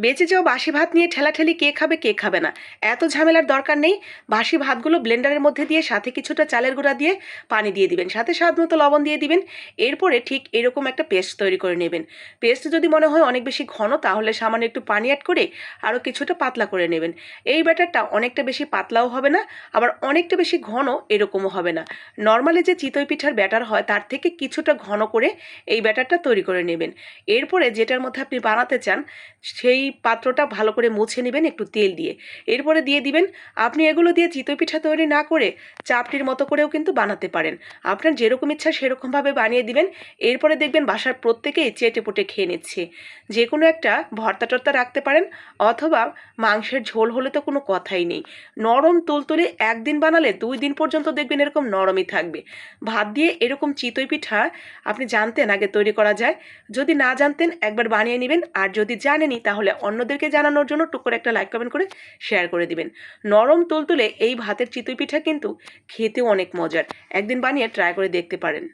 বেঁচে যাও বাসি ভাত নিয়ে ঠেলাঠেলি কে খাবে কে খাবে না। এত ঝামেলার দরকার নেই। বাসি ভাতগুলো ব্লেন্ডারের মধ্যে দিয়ে সাথে কিছুটা চালের গুঁড়া দিয়ে পানি দিয়ে দিবেন। সাথে স্বাদ মতো লবণ দিয়ে দিবেন। এরপরে ঠিক এরকম একটা পেস্ট তৈরি করে নেবেন। পেস্ট যদি মনে হয় অনেক বেশি ঘন, তাহলে সামান্য একটু পানি অ্যাড করে আরও কিছুটা পাতলা করে নেবেন। এই ব্যাটারটা অনেকটা বেশি পাতলাও হবে না, আবার অনেকটা বেশি ঘন এরকমও হবে না। নর্মালি যে চিতই পিঠার ব্যাটার হয়, তার থেকে কিছুটা ঘন করে এই ব্যাটারটা তৈরি করে নেবেন। এরপরে যেটার মধ্যে আপনি বানাতে চান, সেই পাত্রটা ভালো করে মুছে নেবেন একটু তেল দিয়ে। এরপরে দিয়ে দিবেন, আপনি এগুলো দিয়ে চিতই পিঠা তৈরি না করে চাপটির মতো করেও কিন্তু বানাতে পারেন। আপনার যেরকম ইচ্ছা সেরকমভাবে বানিয়ে দিবেন। এরপরে দেখবেন বাসার প্রত্যেকেই চেটে পুটে খেয়ে নিচ্ছে। যে কোনো একটা ভর্তা টর্তা রাখতে পারেন, অথবা মাংসের ঝোল হলে তো কোনো কথাই নেই। নরম তুলতুলে একদিন বানালে দুই দিন পর্যন্ত দেখবেন এরকম নরমই থাকবে। ভাত দিয়ে এরকম চিতই পিঠা আপনি জানতেন আগে তৈরি করা যায়। যদি না জানতেন একবার বানিয়ে নেবেন, আর যদি জানেনই তাহলে অন্যদেরকে জানানোর জন্য টুক করে একটা লাইক কমেন্ট করে শেয়ার করে দিবেন। নরম তুলতুলে এই ভাতের চিতই পিঠা কিন্তু খেতেও অনেক মজার। একদিন বানিয়ে ট্রাই করে দেখতে পারেন।